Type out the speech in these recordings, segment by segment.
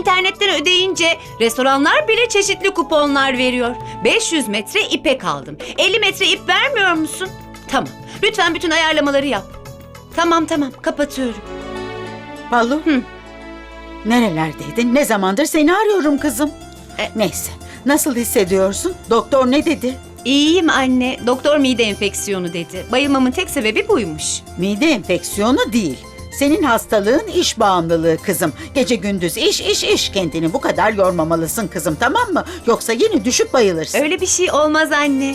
İnternetten ödeyince restoranlar bile çeşitli kuponlar veriyor. 500 metre ipek aldım. 50 metre ip vermiyor musun? Tamam. Lütfen bütün ayarlamaları yap. Tamam tamam kapatıyorum. Ballu. Hı. Nerelerdeydin? Ne zamandır seni arıyorum kızım. E- Neyse. Nasıl hissediyorsun? Doktor ne dedi? İyiyim anne. Doktor mide enfeksiyonu dedi. Bayılmamın tek sebebi buymuş. Mide enfeksiyonu değil. Senin hastalığın iş bağımlılığı kızım. Gece gündüz iş iş iş. Kendini bu kadar yormamalısın kızım tamam mı? Yoksa yine düşüp bayılırsın. Öyle bir şey olmaz anne.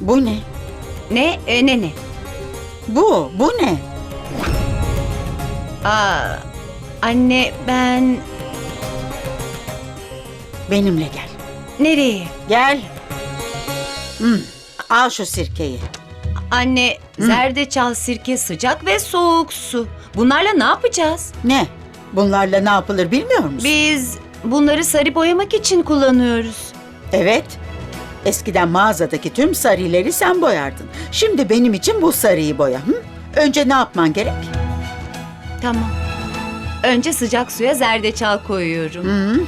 Bu ne? Ne? E, ne ne? Bu, bu ne? Aa, anne ben Benimle gel. Nereye? Gel. Hmm, Al şu sirkeyi. Anne zerdeçal sirke sıcak ve soğuk su. Bunlarla ne yapacağız? Ne? Bunlarla ne yapılır bilmiyor musun? Biz bunları sarı boyamak için kullanıyoruz. Evet. Eskiden mağazadaki tüm sarıları sen boyardın. Şimdi benim için bu sarıyı boya. Hı? Önce ne yapman gerek? Tamam. Önce sıcak suya zerdeçal koyuyorum. Hı?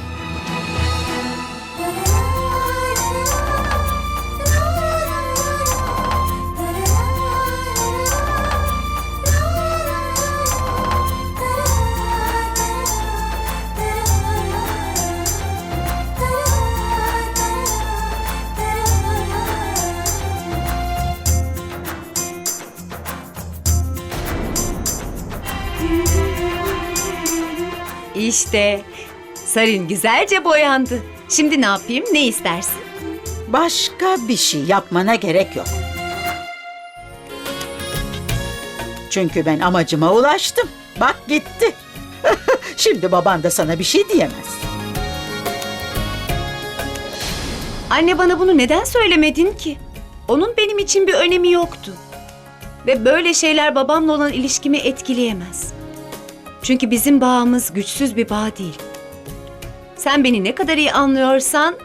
İşte sarın güzelce boyandı. Şimdi ne yapayım? Ne istersin? Başka bir şey yapmana gerek yok. Çünkü ben amacıma ulaştım. Bak gitti. Şimdi baban da sana bir şey diyemez. Anne bana bunu neden söylemedin ki? Onun benim için bir önemi yoktu. Ve böyle şeyler babamla olan ilişkimi etkileyemez. Çünkü bizim bağımız güçsüz bir bağ değil. Sen beni ne kadar iyi anlıyorsan,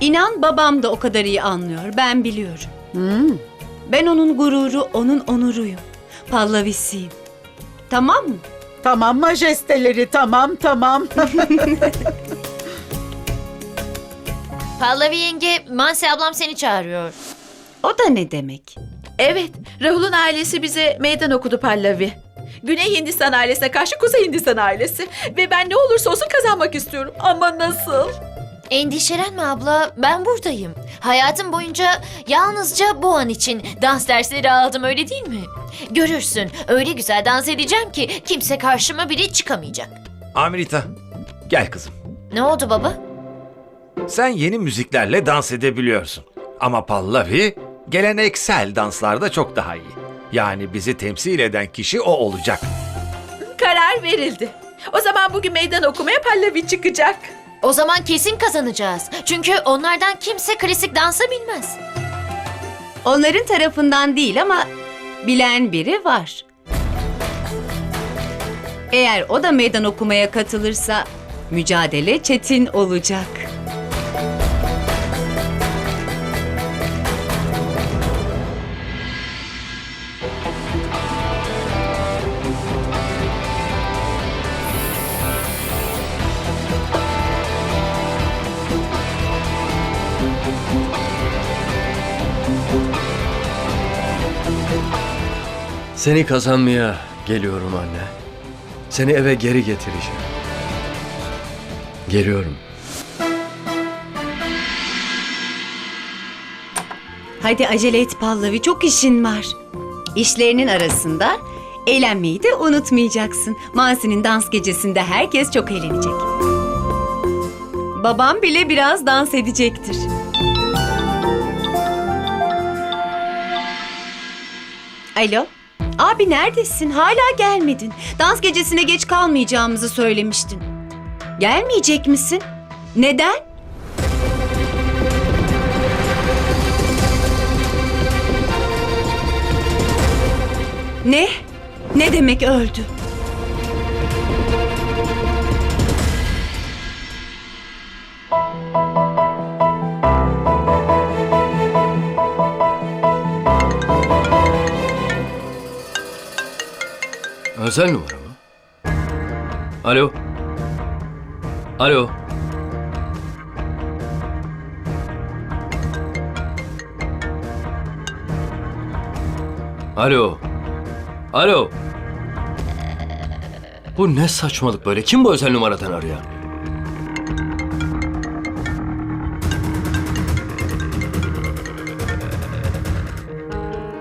inan babam da o kadar iyi anlıyor. Ben biliyorum. Hmm, Ben onun gururu, onun onuruyum. Pallavisiyim. Tamam mı? Tamam majesteleri tamam tamam. Pallavi yenge, Mansi ablam seni çağırıyor. O da ne demek? Evet, Rahul'un ailesi bize meydan okudu Pallavi. Güney Hindistan ailesine karşı Kuzey Hindistan ailesi. Ve ben ne olursa olsun kazanmak istiyorum. Ama nasıl? Endişelenme abla, ben buradayım. Hayatım boyunca yalnızca bu an için dans dersleri aldım öyle değil mi? Görürsün, öyle güzel dans edeceğim ki kimse karşıma bile çıkamayacak. Amrita, gel kızım. Ne oldu baba? Sen yeni müziklerle dans edebiliyorsun. Ama Pallavi geleneksel danslarda çok daha iyi. Yani bizi temsil eden kişi o olacak. Karar verildi. O zaman bugün meydan okumaya Pallavi çıkacak. O zaman kesin kazanacağız. Çünkü onlardan kimse klasik dansa bilmez. Onların tarafından değil ama bilen biri var. Eğer o da meydan okumaya katılırsa mücadele çetin olacak. Seni kazanmaya geliyorum anne. Seni eve geri getireceğim. Geliyorum. Hadi acele et Pallavi çok işin var. İşlerinin arasında eğlenmeyi de unutmayacaksın. Mansi'nin dans gecesinde herkes çok eğlenecek. Babam bile biraz dans edecektir. Alo? Abi neredesin? Hala gelmedin. Dans gecesine geç kalmayacağımızı söylemiştin. Gelmeyecek misin? Neden? Ne? Ne demek öldü? Özel numara mı? Alo? Alo? Alo? Alo? Bu ne saçmalık böyle? Kim bu özel numaradan arayan?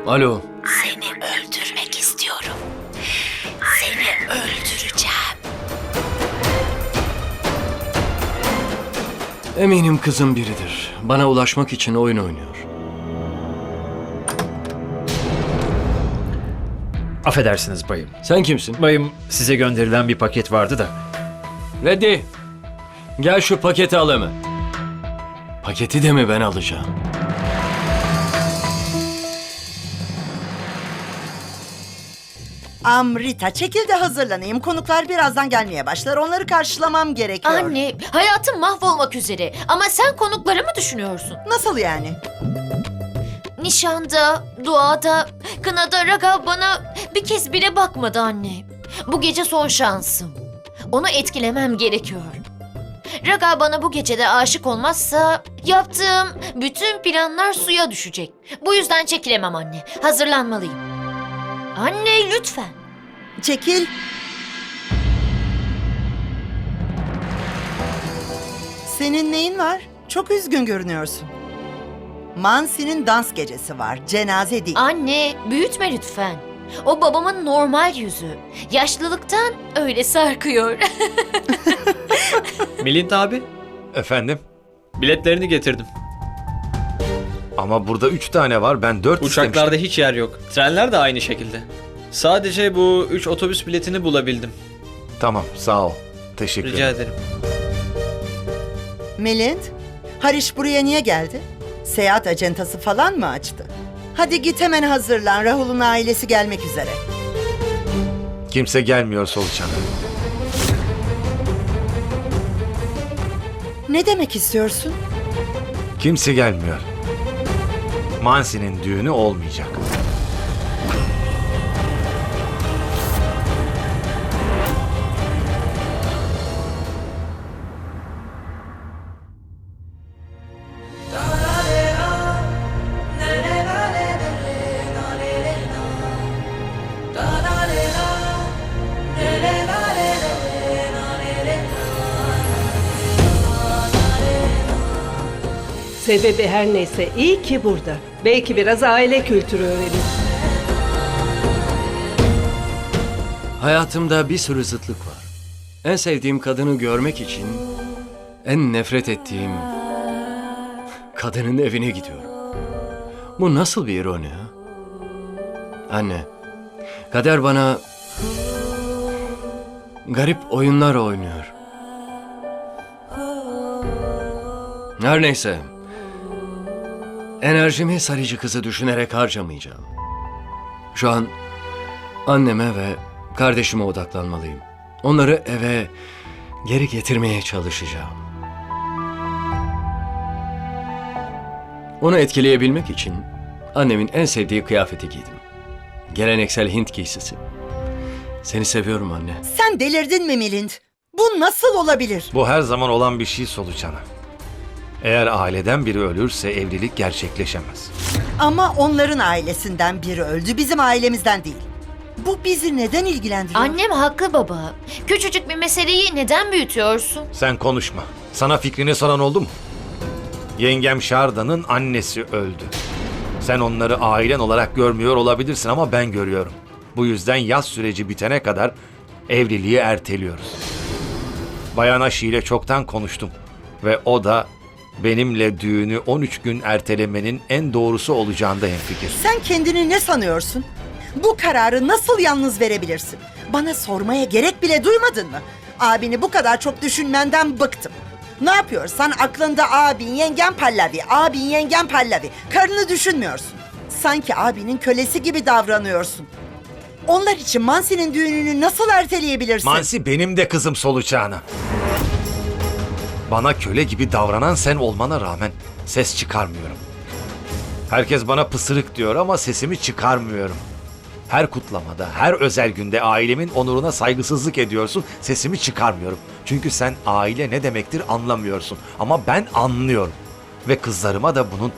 Alo? Eminim kızım biridir. Bana ulaşmak için oyun oynuyor. Affedersiniz bayım. Sen kimsin? Bayım size gönderilen bir paket vardı da. Reddy. Gel şu paketi al hemen. Paketi de mi ben alacağım? Amrita çekil de hazırlanayım. Konuklar birazdan gelmeye başlar. Onları karşılamam gerekiyor. Anne, hayatım mahvolmak üzere. Ama sen konukları mı düşünüyorsun? Nasıl yani? Nişanda, duada, kınada Raga bana bir kez bile bakmadı anne. Bu gece son şansım. Onu etkilemem gerekiyor. Raga bana bu gecede aşık olmazsa yaptığım bütün planlar suya düşecek. Bu yüzden çekilemem anne. Hazırlanmalıyım. Anne lütfen. Çekil. Senin neyin var? Çok üzgün görünüyorsun. Mansi'nin dans gecesi var. Cenaze değil. Anne büyütme lütfen. O babamın normal yüzü. Yaşlılıktan öyle sarkıyor. Milint abi, Efendim? biletlerini getirdim. Ama burada üç tane var. Ben dört Uçaklarda istemiştim. hiç yer yok. Trenler de aynı şekilde. Sadece bu üç otobüs biletini bulabildim. Tamam sağ ol. Teşekkür Rica ederim. ederim. Melind, Hariş buraya niye geldi? Seyahat acentası falan mı açtı? Hadi git hemen hazırlan. Rahul'un ailesi gelmek üzere. Kimse gelmiyor Solucan. Ne demek istiyorsun? Kimse gelmiyor. Mansi'nin düğünü olmayacak. Sebebi her neyse iyi ki burada. Belki biraz aile kültürü öğrenir. Hayatımda bir sürü zıtlık var. En sevdiğim kadını görmek için en nefret ettiğim kadının evine gidiyorum. Bu nasıl bir ironi ha? Anne, kader bana garip oyunlar oynuyor. Her neyse. Enerjimi sarıcı kızı düşünerek harcamayacağım. Şu an anneme ve kardeşime odaklanmalıyım. Onları eve geri getirmeye çalışacağım. Onu etkileyebilmek için annemin en sevdiği kıyafeti giydim. Geleneksel Hint giysisi. Seni seviyorum anne. Sen delirdin mi Melind? Bu nasıl olabilir? Bu her zaman olan bir şey Solucan'a. Eğer aileden biri ölürse evlilik gerçekleşemez. Ama onların ailesinden biri öldü. Bizim ailemizden değil. Bu bizi neden ilgilendiriyor? Annem haklı baba. Küçücük bir meseleyi neden büyütüyorsun? Sen konuşma. Sana fikrini soran oldu mu? Yengem Şarda'nın annesi öldü. Sen onları ailen olarak görmüyor olabilirsin ama ben görüyorum. Bu yüzden yaz süreci bitene kadar evliliği erteliyoruz. Bayan Aşi ile çoktan konuştum ve o da benimle düğünü 13 gün ertelemenin en doğrusu olacağında hemfikir. Sen kendini ne sanıyorsun? Bu kararı nasıl yalnız verebilirsin? Bana sormaya gerek bile duymadın mı? Abini bu kadar çok düşünmenden bıktım. Ne yapıyorsan aklında abin yengen Pallavi, abin yengen Pallavi. Karını düşünmüyorsun. Sanki abinin kölesi gibi davranıyorsun. Onlar için Mansi'nin düğününü nasıl erteleyebilirsin? Mansi benim de kızım solucağına. Bana köle gibi davranan sen olmana rağmen ses çıkarmıyorum. Herkes bana pısırık diyor ama sesimi çıkarmıyorum. Her kutlamada, her özel günde ailemin onuruna saygısızlık ediyorsun. Sesimi çıkarmıyorum. Çünkü sen aile ne demektir anlamıyorsun. Ama ben anlıyorum. Ve kızlarıma da bunun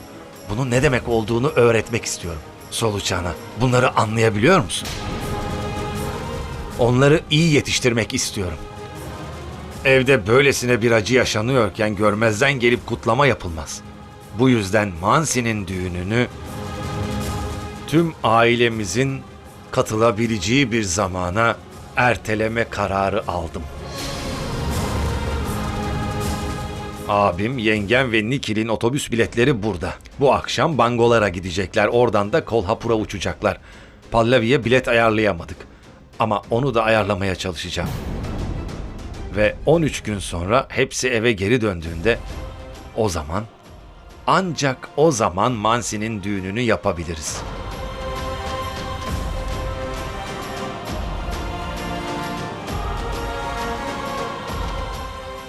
bunun ne demek olduğunu öğretmek istiyorum. Solucan'a bunları anlayabiliyor musun? Onları iyi yetiştirmek istiyorum. Evde böylesine bir acı yaşanıyorken görmezden gelip kutlama yapılmaz. Bu yüzden Mansi'nin düğününü tüm ailemizin katılabileceği bir zamana erteleme kararı aldım. Abim, yengem ve Nikil'in otobüs biletleri burada. Bu akşam Bangolara gidecekler. Oradan da Kolhapur'a uçacaklar. Pallavi'ye bilet ayarlayamadık. Ama onu da ayarlamaya çalışacağım. Ve 13 gün sonra hepsi eve geri döndüğünde o zaman ancak o zaman Mansi'nin düğününü yapabiliriz.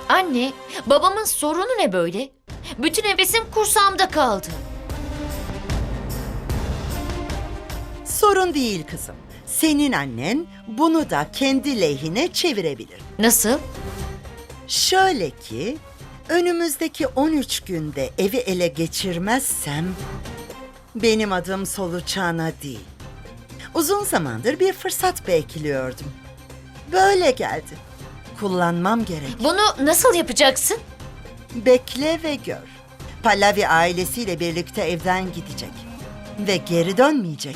Anne, babamın sorunu ne böyle? Bütün hevesim kursağımda kaldı. Sorun değil kızım. Senin annen bunu da kendi lehine çevirebilir. Nasıl? Şöyle ki, önümüzdeki 13 günde evi ele geçirmezsem benim adım Soluçana değil. Uzun zamandır bir fırsat bekliyordum. Böyle geldi. Kullanmam gerek. Bunu nasıl yapacaksın? Bekle ve gör. Pallavi ailesiyle birlikte evden gidecek ve geri dönmeyecek.